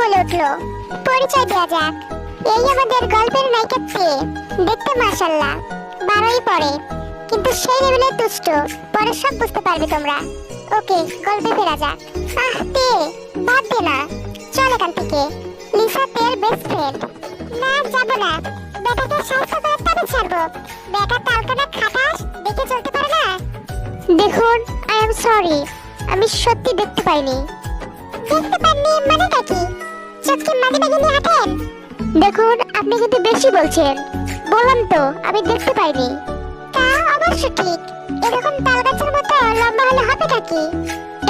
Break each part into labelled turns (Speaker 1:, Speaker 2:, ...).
Speaker 1: বলে উঠল পরিচয় দেওয়া যাক। এই আমাদের গল্পের নায়িকা প্রিয়ে দেখতে মাশাল্লাহ বারোই পড়ে। কিন্তু সেই লেভেলের দুষ্ট পরে সব বুঝতে পারবে তোমরা। ওকে, গল্পে ফেরা যাক। আহ, তে, বাদ দে না। চল এখান থেকে। লিসা তের বেস্ট ফ্রেন্ড না, যাব না। বেটাকে সাহায্য করে তবে ছাড়বো। বেটা তালকাটা খাটাস, দেখে চলতে পারে না? দেখুন আই এম সরি আমি সত্যি দেখতে পাইনি। দেখতে পাননি মানেটা কি? মাঝে মাঝে নিয়ে হাঁটেন দেখুন, আপনি কিন্তু বেশি বলছেন। বললাম তো, আমি দেখতে পাইনি। তা অবশ্য ঠিক। এরকম তালগাছের মতো লম্বা হলে হবে নাকি?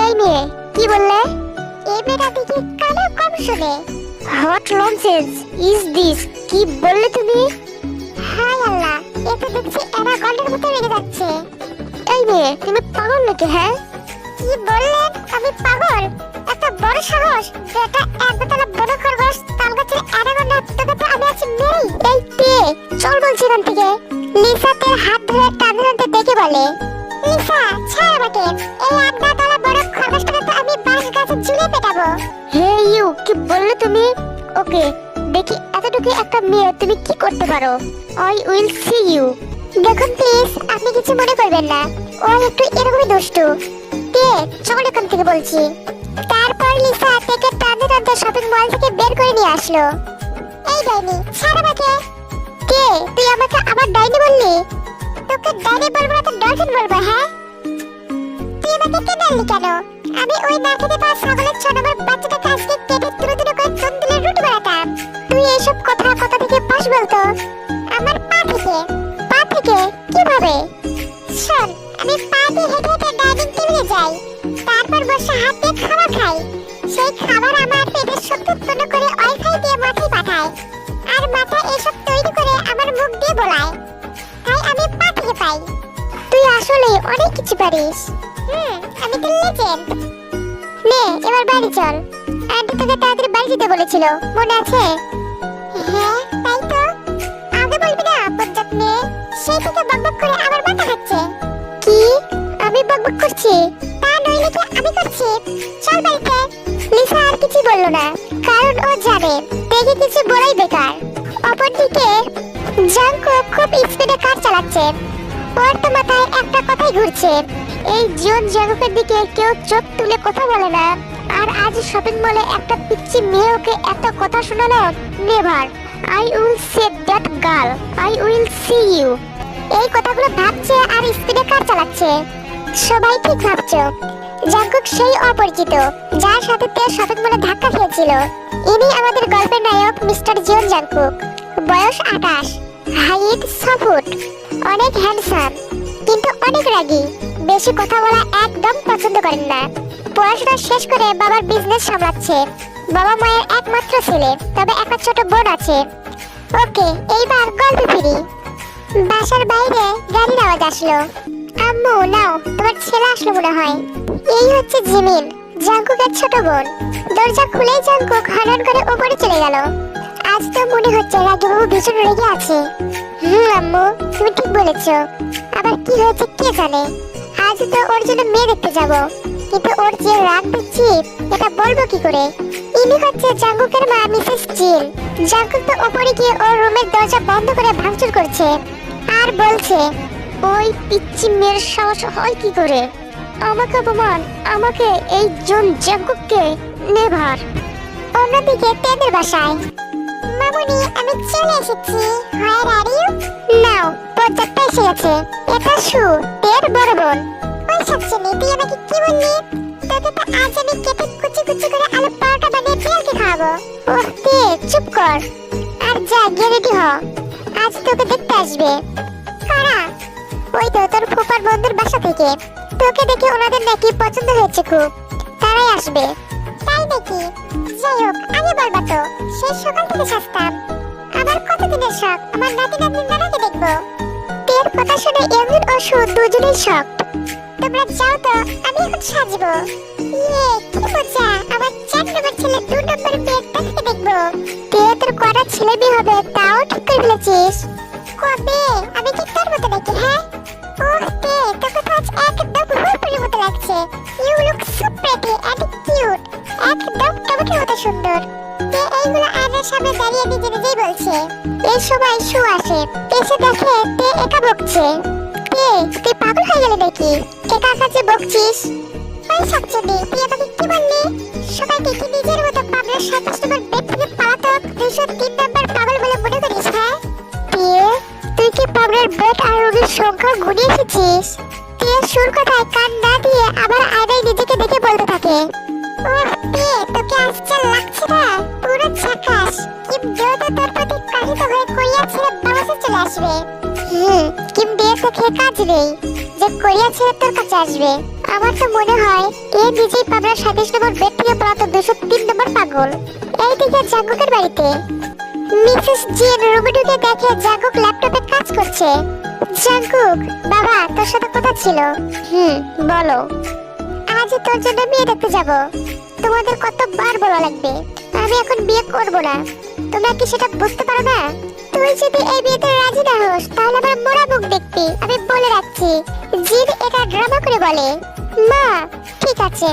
Speaker 1: এই মেয়ে, কি বললে? এই মেয়েটা দেখি কানে কম শুনে। হোয়াট ননসেন্স ইজ দিস কি বললে তুমি? হাই আল্লাহ, এ তো দেখছি এরা গন্ডের মতো লেগে যাচ্ছে। এই মেয়ে, তুমি পাগল নাকি হ্যাঁ? কি বললেন? আমি পাগল? বড় সাহস যেটা এক বেতলা বড় খরগোশ তাল গাছের অ্যানাকোন্ডা তোকে আমি আছি মেরি এই পে চল বলছি এখান থেকে। লিসা তোর হাত ধরে টানতে দেখে বলে লিসা ছাড় আমাকে। এই আড্ডা তলা বড় খরগোশটাকে তো আমি বাঁশ গাছে ঝুলে পেটাবো। হে ইউ, কি বললে তুমি? ওকে, দেখি এতটুকু একটা মেয়ে, তুমি কি করতে পারো? I will see you. দেখুন প্লিজ, আপনি কিছু মনে করবেন না। ও একটু এরকমই দুষ্টু। তে চল এখান থেকে বলছি। তারপর লিসা থেকে টানতে টানতে শপিং মল থেকে বের করে নিয়ে আসলো। এই ডাইনি, ছাড় আমাকে। কে? তুই আমাকে আবার ডাইনি বললি? তোকে ডাইনি বলব না তো ডলফিন বলব হ্যাঁ? তুই আমাকে কেন আনলি কেন? আমি ওই না খেতে পাওয়া ছাগলের ছ নম্বর বাচ্চাটাকে আজকে কেটে তুলে তুলে করে তন্দিলে রুটি বানাতাম। তুই এইসব কথা কথা থেকে পাস বলতো? আমার পা থেকে। পা থেকে? কীভাবে? শোন আমি পা দিয়ে হেঁটে হেঁটে ডাইনিং টেবিলে যাই। তারপর বসে হাত দিয়ে খাবার খাই। সেই খাবার আমার পেটে শক্তি উৎপন্ন করে ওয়াইফাই দিয়ে মাথায় পাঠায়। আর মাথা এসব তৈরি করে আমার মুখ দিয়ে বোলায়। তাই আমি পা থেকে পাই। তুই আসলে অনেক কিছু পারিস। হুম, আমি তো লেজেন্ড নে, এবার বাড়ি চল। আন্টি তোকে তাড়াতাড়ি বাড়ি যেতে বলেছিল। মনে আছে? হ্যাঁ। না, কারণ ও জানে, দেখে কিছু বলাই বেকার। অপরদিকে, জাঙ্কো খুব স্পিডে কার চালাচ্ছে? ওর তো মাথায় একটা কথাই ঘুরছে, এই জিওন জাঙ্কুকের দিকে কেউ চোখ তুলে কথা বলে না, আর আজ শপিং মলে একটা পিচ্চি মেয়ে ওকে এত কথা শোনালো never I will say that girl I will see you এই কথাগুলো ভাবছে আর স্পিডে কার চালাচ্ছে? সবাই ঠিক ভাবছ। জাঙ্কুক সেই অপরিচিত, যার সাথে তে শপিং মলে ধাক্কা খেয়েছিল। ইনি আমাদের গল্পের নায়ক মিস্টার জিওন জাঙ্কুক বয়স আঠাশ হাইট ছ ফুট। অনেক হ্যান্ডসাম কিন্তু অনেক রাগী। বেশি কথা বলা একদম পছন্দ করেন না। পড়াশোনা শেষ করে বাবার বিজনেস সামলাচ্ছে। বাবা মায়ের একমাত্র ছেলে, তবে একটা ছোট বোন আছে। ওকে, এইবার গল্পে ফিরি। বাসার বাইরে গাড়ির আওয়াজ আসলো। আম্মু, নাও, তোমার ছেলে আসলো মনে হয়। এই হচ্ছে জিমিন, জাঙ্কুকের ছোট বোন। দরজা খুলেই জাঙ্কুক হনন করে ওপরে চলে গেল। আজ তো মনে হচ্ছে রাগিবাবু ভীষণ রেগে আছে। হুম, আম্মু, তুমি ঠিক বলেছ। আবার কি হয়েছে কে জানে? আজ তো ওর জন্য মেয়ে দেখতে যাব। কিন্তু ওর যে রাগ দেখছি এটা বলব কি করে? ইনি হচ্ছে জাঙ্কুকের মা, মিসেস জিল জাঙ্কুক তো ওপরে গিয়ে ওর রুমের দরজা বন্ধ করে ভাঙচুর করছে। আর বলছে ওই পিচ্চি মেয়ের সাহস হয় কি করে? আমাকে অপমান, আমাকে এই জন জাঙ্কুককে নেভার। অন্যদিকে তেদের বাসায়। মামুনি, আমি চলে এসেছি। হোয়ার আর নাও পর্যাপ্ত এসে গেছে। এটা সু তের বড় বোন। ওই সাচ্ছিনি তুই আমাকে কি বললি? তোকে তো আজ আমি কেটে কুচি কুচি করে আলু পরোটা বানিয়ে বিড়ালকে খাওয়াবো। ওহ তে চুপ কর। আর যা, গিয়ে রেডি হ। আজ তোকে দেখতে আসবে। কারা? ওই তো তোর ফুপার বন্ধুর বাসা থেকে। তোকে দেখে ওনাদের নাকি পছন্দ হয়েছে খুব। তারাই আসবে। তাই নাকি? যাই হোক, আগে বলবা তো শেষ সকাল থেকে সাজতাম। আমার কতদিনের শখ? আমার নাতি নাতনির নানাকে দেখব। তের কথা শুনে এমন ও সু দুজনেই শখ তোমরা যাও তো, আমি এখন সাজবো। ইয়ে কি মজা! আমার চার নম্বর ছেলে দু নম্বর মেয়ের তাকে দেখব। তে তোর কটা ছেলে মেয়ে হবে, তাও ঠিক করে ফেলেছিস। কবে? আমি কি তোর মতো নাকি হ্যাঁ? একদম হুরপুরের মতো লাগছে। You look so pretty and cute একদম টমেটোর মতো সুন্দর। তে এইগুলো আয়নার সামনে দাঁড়িয়ে নিজে নিজেই বলছে। এই সময় শু আসে। এসে দেখে তে একা বকছে। তে তুই পাগল হয়ে গেলি নাকি? একা কাছে বকছিস? ওই শাকচুনি তুই আমাকে কি বললি? সবাইকে কি নিজের মতো পাগলের সাতাশ নম্বর বেড থেকে পালাতক দুইশো তিন নম্বর পাগল বলে মনে করিস হ্যাঁ? তুই কি পাগলের বেড আর রোগীর সংখ্যা গুনে এসেছিস দিয়ে সুর কথায় কান না দিয়ে আবার আয়নায় নিজেকে দেখে বলতে থাকে। ওহ দিয়ে তোকে আজকাল লাগছে না? পুরো ঝাকাস কিম তো তোর প্রতি কাহিত হয়ে কোরিয়া ছেড়ে বাবাসে চলে আসবে। হুম, কিম দিয়ে তো খেয়ে কাজ নেই। যে কোরিয়া ছেড়ে তোর কাছে আসবে। আমার তো মনে হয়, এ নিজেই পাবনার সাতাশ নম্বর বেড থেকে পড়াতো দুশো তিন নম্বর পাগল। এই দিকে জাঙ্গুকের বাড়িতে। মিসেস জিন রুমে ঢুকে দেখে জাঙ্গুক ল্যাপটপে কাজ করছে। জাঙ্গুক বাবা তোর সাথে কথা ছিল। হুম বলো। আজ তোর জন্য মেয়ে দেখতে যাব। তোমাদের কতবার বলা লাগবে আমি এখন বিয়ে করব না। তোমরা কি সেটা বুঝতে পারো না? তুই যদি এই বিয়েতে রাজি না হোস তাহলে আমার মোড়া মুখ দেখবি আমি বলে রাখছি। জিন এটা ড্রামা করে বলে। মা ঠিক আছে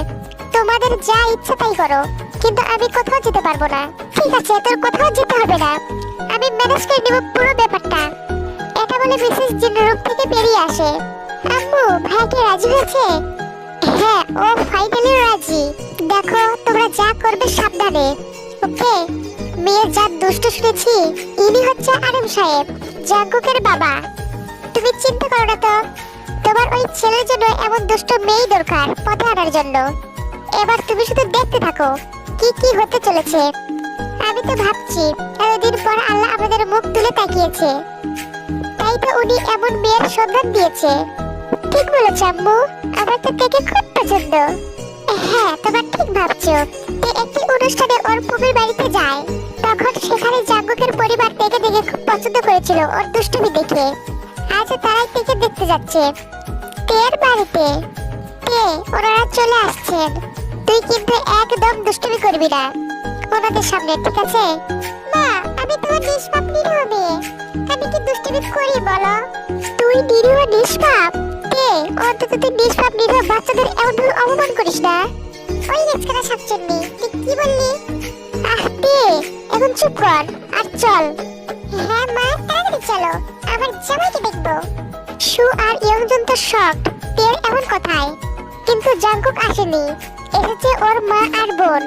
Speaker 1: তোমাদের যা ইচ্ছা তাই করো কিন্তু আমি কোথাও যেতে পারব না। ঠিক আছে তোর কোথাও যেতে হবে না। আমি ম্যানেজ করে নেব পুরো ব্যাপারটা। বলে মিসেস জিন রুম থেকে বেরিয়ে আসে। আম্মু ভাইকে রাজি হয়েছে? হ্যাঁ ও ফাইনালি রাজি। দেখো, তোমরা যা করবে সাবধানে। ওকে, মেয়ের যা দুষ্ট শুনেছি। ইনি হচ্ছে আরম সাহেব জাঙ্গুকের বাবা। তুমি চিন্তা করো না তো, তোমার ওই ছেলের জন্য এমন দুষ্ট মেয়েই দরকার পথে আনার জন্য। এবার তুমি শুধু দেখতে থাকো, কি কি হতে চলেছে। আমি তো ভাবছি, এতদিন পর আল্লাহ আমাদের মুখ তুলে তাকিয়েছে। তাই তো উনি এমন মেয়ের সন্ধান দিয়েছে। ঠিক বলেছ, আম্মু। আমার তো দেখে খুব পছন্দ। হ্যাঁ তোমার ঠিক ভাবছ। তে একটি অনুষ্ঠানে ওর পুবির বাড়িতে যায়, তখন সেখানে জাঙ্গুকের পরিবার দেখে দেখে খুব পছন্দ করেছিল ওর দুষ্টুমি দেখে। আজ তারাই থেকে দেখতে যাচ্ছে। তের বাড়িতে? তে ওনারা চলে আসছেন। তুই কিন্তু একদম দুষ্টুমি করবি না। ওনাদের সামনে, ঠিক আছে? মা, আমি তোমার নিষ্পাপ নিরীহ মেয়ে। আমি কি দুষ্টুমি করি বলো। তুই নিরীহ নিষ্পাপ? তে অন্তত তুই নিষ্পাপ, নিরীহ বাচ্চাদের এমন অপমান করিস না। ওই রেচকাটা সাপচন্নি তুই কি বললি? আহ তে এখন চুপ কর, আর চল। হ্যাঁ মা, তাড়াতাড়ি চলো আমার জামাইকে দেখব। সু আর ইয়ংজন তো শক তের এমন কথায়। কিন্তু জাঙ্কুক আসেনি, এসেছে ওর মা আর বোন।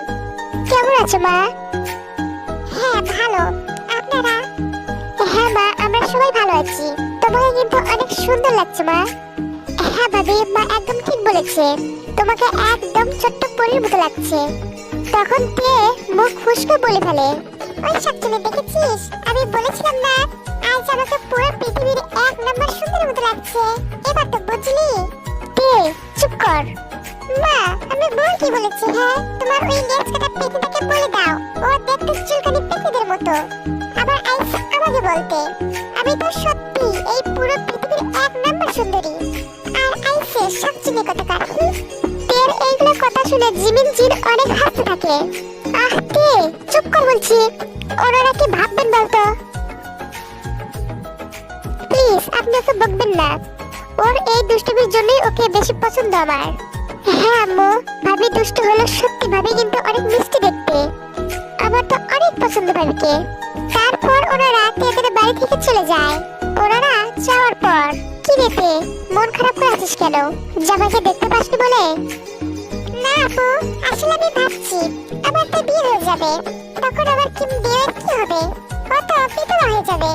Speaker 1: কেমন আছো মা? আছি। তোমাকে কিন্তু অনেক সুন্দর লাগছে, মা। হ্যাঁ ভাবি মা একদম ঠিক বলেছে। তোমাকে একদম ছোট্ট পরীর মতো লাগছে। তখন তে মুখ ফুসকে বলে ফেলে, ওই শাকচুনি দেখেছিস? আমি বলেছিলাম না, আজ আমাকে পুরো পৃথিবীর এক নম্বর সুন্দর মতো লাগছে। এবার তো বুঝলি? তে চুপ কর। মা, আমি বল কি বলেছি হ্যাঁ? তোমার ওই লেজ কাটা পেটিটাকে বলে দাও। ও দেখতে চুলকানি পেটিদের মতো। আবার আইস আমাকে বলতে। আমি তো সত্যি এই পুরো পৃথিবীর এক নম্বর সুন্দরী। আর আইসে সবচেয়ে কথাকার তের এইগুলো কথা শুনে জিমিন জিন অনেক হাসতে থাকে। আহ তে চুপ কর বলছি। ওনারা কি ভাববেন বলতো? প্লিজ, আপনি ওকে বকবেন না। ওর এই দুষ্টুমির জন্যই ওকে বেশি পছন্দ আমার। হ্যাঁ আম্মু, ভাবি দুষ্টু হলো সত্যি ভাবি কিন্তু অনেক মিষ্টি দেখতে। আমার তো অনেক পছন্দ ভাবিকে। তারপর ওনারা তেদের বাড়ি থেকে চলে যায়। ওনারা যাওয়ার পর, কি রেতে মন খারাপ করে আছিস কেন? জামাইকে দেখতে পাসনি বলে? না আপু, আসলে আমি ভাবছি, আমার তো বিয়ে হয়ে যাবে। তখন আবার কিম বিয়ের কি হবে? ও তো বিধবা হয়ে যাবে।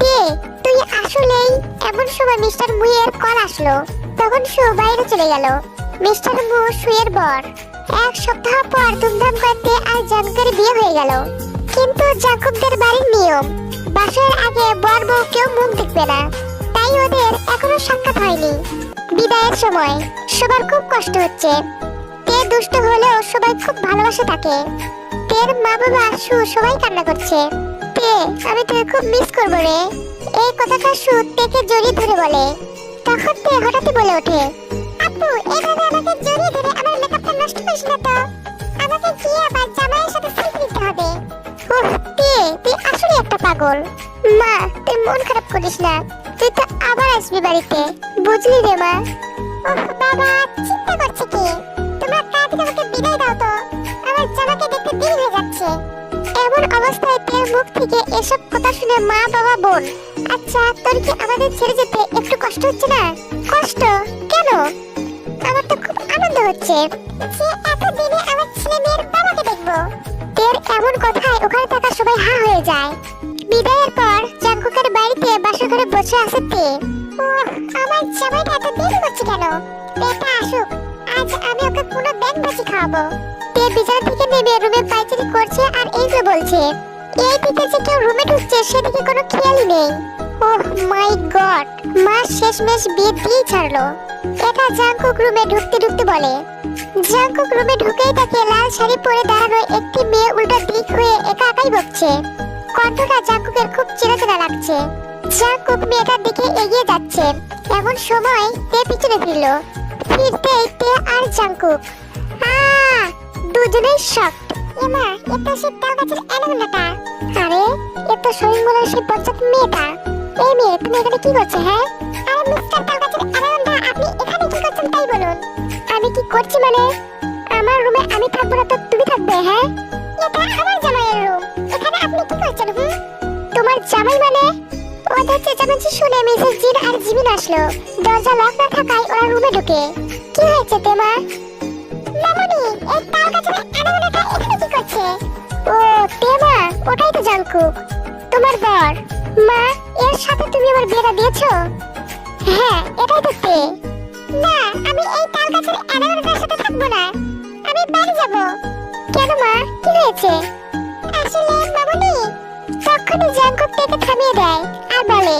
Speaker 1: কে? তুই আসলেই? এমন সময় মিস্টার মুইয়ের কল আসলো। তখন সু বাইরে চলে গেল। মিস্টার মু সুয়ের বর এক সপ্তাহ পর ধুমধাম করতে আর জাঙ্কের বিয়ে হয়ে গেল। কিন্তু জাকুবদের বাড়ির নিয়ম। বাসের আগে বর বউ কেউ মুখ দেখবে না। তাই ওদের এখনও সাক্ষাৎ হয়নি। বিদায়ের সময় সবার খুব কষ্ট হচ্ছে। তে দুষ্ট হলেও সবাই খুব ভালোবাসে তাকে। তের মা বাবা সু সবাই কান্না করছে। তে, আমি তোকে খুব মিস করব রে। এই কথাটা সু তেকে জড়িয়ে ধরে বলে। তখন তে হঠাৎই বলে ওঠে, আপু, এভাবে আমাকে জড়িয়ে ধরে আমার মেকআপটা নষ্ট করিস না তো? আমাকে গিয়ে আবার পাগল। মা, তুই মন খারাপ করিস না। তুই তো আবার আসবি বাড়িতে। বুঝলি রে মা। বাবা, চিন্তা করছে কি? তাড়াতাড়ি আমাকে বিদায় দাও তো? আমার জামাকে দেখতে দেরি হয়ে যাচ্ছে। মুখ থেকে এসব কথা শুনে মা, বাবা, বোন। আচ্ছা তোর কি আমাদের ছেড়ে যেতে একটু কষ্ট হচ্ছে না? কষ্ট? কেন? আমার তো খুব আনন্দ হচ্ছে যে এতদিনে আমার ছেলে মেয়ের বাবাকে দেখব। তের এমন কথায় ওখানে থাকা সবাই হা হয়ে যায়। বিদায়ের পর জাঙ্কুকের বাড়িতে বাসর করে বসে আছে তে। আমার জামাইটা এত দেরি করছে কেন? তেটা আসুক, আজ আমি ওকে কোনো ব্যাং ভাজি খাওয়াবো। তে বিছানা থেকে নেমে রুমে পাইচারি করছে আর এই যে বলছে, এই দিকে যে কেউ রুমে ঢুকছে সেদিকে কোনো খেয়ালই নেই। ওহ মাই গড, মা শেষমেশ বিয়ে দিয়েই ছাড়লো। এটা জাঙ্কুক রুমে ঢুকতে ঢুকতে বলে। জাঙ্কুক রুমে ঢুকেই তাকে লাল শাড়ি পরে দাঁড়ানো একটি মেয়ে উল্টো দিক হয়ে একা একাই বকছে। কণ্ঠটা জাঙ্কুকের খুব চেনা লাগছে। জাঙ্কুক মেয়েটার দিকে এগিয়ে যাচ্ছে। এমন সময় তে পিছনে ফিরল। ফিরতেই তে আর জাঙ্কুক আহ দুজনেই শক এমা, এটা সে তাল গাছের অ্যানাকোন্ডাটা। আরে, এ তো শরীর মনের সেই পঞ্চায়েত মেয়েটা। এই মেয়ে, তুমি এখানে কি করছ হ্যাঁ? আরে, মিস্টার তাল গাছের অ্যানাকোন্ডা, আপনি এখানে কি করছেন তাই বলুন। আমি কি করছি মানে? আমার রুমে আমি থাকব না তো তুমি থাকবে হ্যাঁ? এটা করছেন হুম তোমার জামাই মানে? ওদের চেঁচামেচি শুনে মিসেস জিন আর জিমিন আসলো। দরজা লক না থাকায় ওরা রুমে ঢুকে। কি হয়েছে তেমা মামনি, এই তাল গাছের অ্যানাকোন্ডাটা এখানে কি করছে? ও, তেমা, ওটাই তো জাঙ্কুক তোমার বর। মা, এর সাথে তুমি আমার বিয়েটা দিয়েছ? হ্যাঁ এটাই তো তে না, আমি এই তাল গাছের অ্যানাকোন্ডাটার সাথে থাকব না। আমি বাড়ি যাব। কেন মা, কি হয়েছে? আসলে মামনি তখনই জাঙ্কুক তাকে থামিয়ে দেয় আর বলে